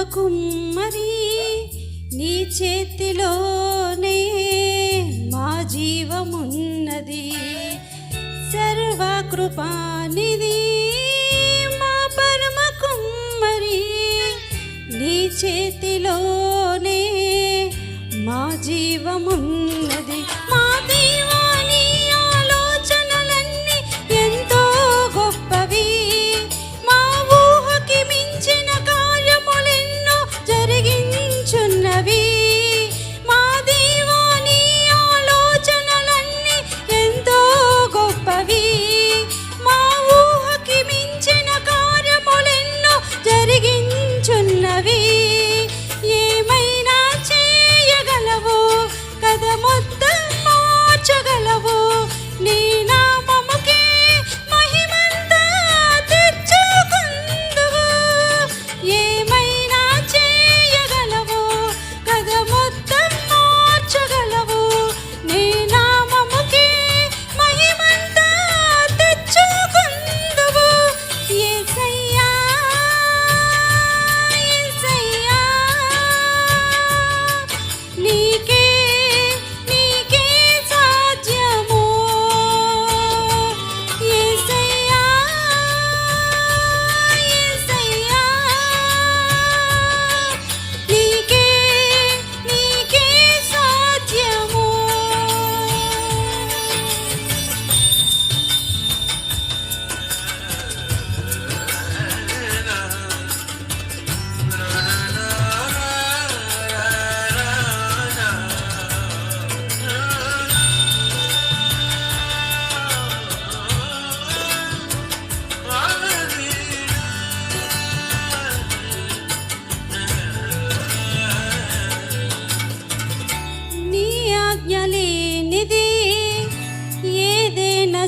కుమ్మరి నీ చేతిలోనే మా జీవమున్నది. సర్వకృపానిధి